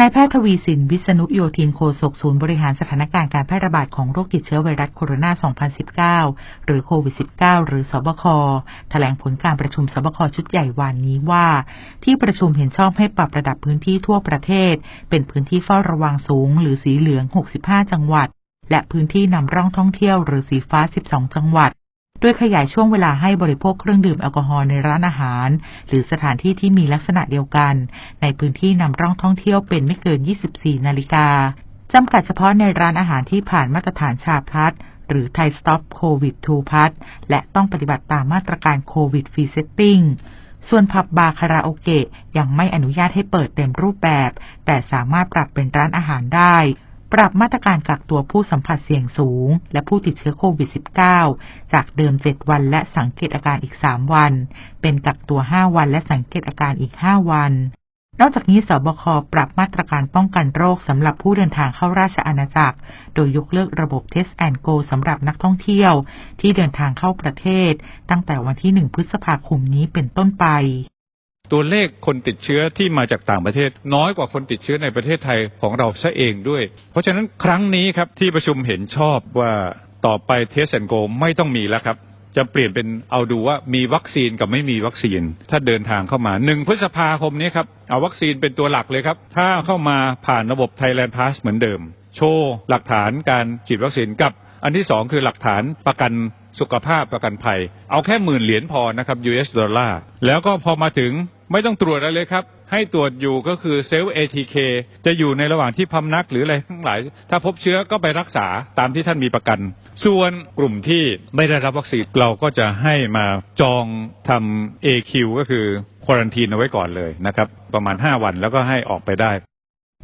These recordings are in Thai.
นายแพทย์ทวีสิน วิษณุโยธินโฆษกศูนย์บริหารสถานการณ์การแพร่ระบาดของโรคติดเชื้อไวรัสโคโรนา 2019 หรือโควิด -19 หรือสบค แถลงผลการประชุมสบคชุดใหญ่วันนี้ว่า ที่ประชุมเห็นชอบให้ปรับระดับพื้นที่ทั่วประเทศ เป็นพื้นที่เฝ้าระวังสูง หรือสีเหลือง 65 จังหวัด และพื้นที่นำร่องท่องเที่ยวหรือสีฟ้า 12 จังหวัด ด้วยขยายช่วงเวลาให้บริโภคเครื่องดื่มแอลกอฮอล์ในร้านอาหาร หรือสถานที่ที่มีลักษณะเดียวกัน ในพื้นที่นำร่องท่องเที่ยวเป็นไม่เกิน 24 นาฬิกาจำกัดเฉพาะในร้านอาหารที่ผ่านมาตรฐานชาพัฒหรือไทยสต็อปโควิดทูพัทและต้องปฏิบัติตามมาตรการโควิดฟรีเซตติ้งส่วนผับบาร์คาราโอเกะยังไม่อนุญาตให้เปิดเต็มรูปแบบ แต่สามารถปรับเป็นร้านอาหารได้ ปรับมาตรการกักตัวผู้สัมผัสเสี่ยงสูง และผู้ติดเชื้อโควิด -19 จากเดิม 7 วันและสังเกตอาการอีก 3 วัน เป็นกักตัว 5 วันและสังเกตอาการอีก 5 วัน นอกจากนี้สบคปรับมาตรการป้องกันโรคสำหรับผู้เดินทางเข้าราชอาณาจักร โดยยกเลิกระบบ Test and Go สำหรับนักท่องเที่ยว ที่เดินทางเข้าประเทศ ตั้งแต่วันที่ 1 พฤษภาคมนี้เป็นต้นไป ตัวเลขคนติดเชื้อที่มาจากต่างประเทศ น้อยกว่าคนติดเชื้อในประเทศไทยของเราซะเองด้วย เพราะฉะนั้นครั้งนี้ครับที่ประชุมเห็นชอบว่าต่อไปเทสแอนโกไม่ต้องมีแล้วครับจะเปลี่ยนเป็นเอาดูว่ามีวัคซีนกับไม่มีวัคซีน ถ้าเดินทางเข้ามาหนึ่งพฤษภาคมนี้ครับ เอาวัคซีนเป็นตัวหลักเลยครับ ถ้าเข้ามาผ่านระบบ Thailand Pass เหมือนเดิม โชว์หลักฐานการฉีดวัคซีนกับ อันที่สองคือหลักฐานประกันสุขภาพประกันภัย เอาแค่หมื่นเหรียญพอนะครับ US ดอลลาร์แล้วก็พอมาถึง ไม่ต้องตรวจอะไรเลยครับ ให้ตรวจอยู่ก็คือเซลล์ ATK จะอยู่ในระหว่างที่พำนักหรืออะไรทั้งหลาย ถ้าพบเชื้อก็ไปรักษาตามที่ท่านมีประกัน ส่วนกลุ่มที่ไม่ได้รับวัคซีนเราก็จะให้มาจองทำ AQ ก็คือควอรันทีนเอาไว้ก่อนเลยนะครับ ประมาณ 5 วันแล้วก็ให้ออกไปได้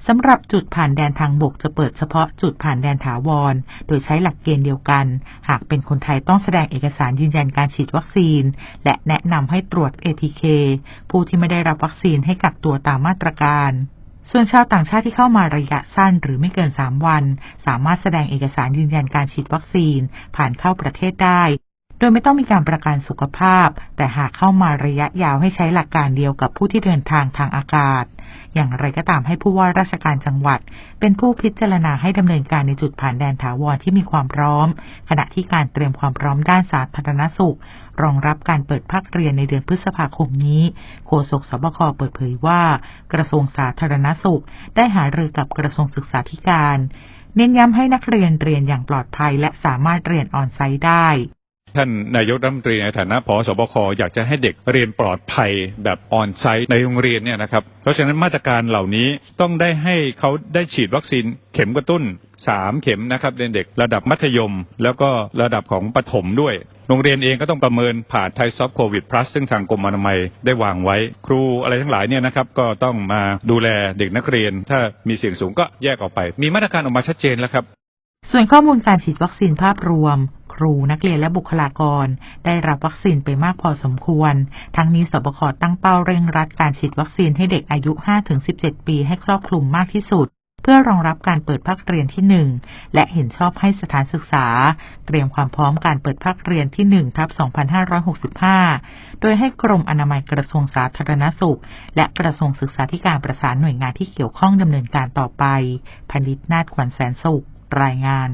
สำหรับจุดผ่านแดนทางบกจะเปิดเฉพาะจุดผ่านแดนถาวร โดยใช้หลักเกณฑ์เดียวกัน หากเป็นคนไทยต้องแสดงเอกสารยืนยันการฉีดวัคซีน และแนะนำให้ตรวจ ATK ผู้ที่ไม่ได้รับวัคซีนให้กักตัวตามมาตรการ ส่วนชาวต่างชาติที่เข้ามาระยะสั้นหรือไม่เกิน 3 วัน สามารถแสดงเอกสารยืนยันการฉีดวัคซีน ผ่านเข้าประเทศได้ โดยไม่ต้องมีการประกันสุขภาพ แต่หากเข้ามาระยะยาวให้ใช้หลักการเดียวกับผู้ที่เดินทางทางอากาศ อย่างไรก็ตามให้ผู้ว่าราชการจังหวัด เป็นผู้พิจารณาให้ดำเนินการในจุดผ่านแดนถาวรที่มีความพร้อม ขณะที่การเตรียมความพร้อมด้านสาธารณสุข รองรับการเปิดภาคเรียนในเดือนพฤษภาคมนี้โฆษกสบคเปิดเผยว่า กระทรวงสาธารณสุข ได้หารือกับกระทรวงศึกษาธิการ เน้นย้ำให้นักเรียนเรียนอย่างปลอดภัย และสามารถเรียนออนไซต์ได้ ท่านนายกรัฐมนตรีในฐานะผอสบคอยากจะให้เด็กเรียนปลอดภัยแบบออนไซต์ในโรงเรียนเนี่ยนะครับ เพราะฉะนั้นมาตรการเหล่านี้ต้องได้ให้เขาได้ฉีดวัคซีนเข็มกระตุ้นสามเข็มนะครับเด็กระดับมัธยม แล้วก็ระดับของประถมด้วย โรงเรียนเองก็ต้องประเมินผ่านไทยซอฟโควิดพลัสซึ่งทางกรมอนามัยได้วางไว้ ครูอะไรทั้งหลายเนี่ยนะครับก็ต้องมาดูแลเด็กนักเรียน ถ้ามีเสี่ยงสูงก็แยกออกไป มีมาตรการออกมาชัดเจนแล้วครับส่วนข้อมูลการฉีดวัคซีนภาพรวม รูนักเรียนและบุคลากร ได้รับวัคซีนไปมากพอสมควร ทั้งนี้สบคตั้งเป้าเร่งรัดการฉีดวัคซีนให้เด็กอายุ 5-17 ปีให้ครอบคลุมมากที่สุด เพื่อรองรับการเปิดภาคเรียนที่ 1 และเห็นชอบให้สถานศึกษา เตรียมความพร้อมการเปิดภาคเรียนที่1ทับ2565 โดยให้กรมอนามัยกระทรวงสาธารณสุข และกระทรวงศึกษาธิการประสานหน่วยงานที่เกี่ยวข้องดำเนินการต่อไปพนิตนาฏขวัญแสนสุขรายงาน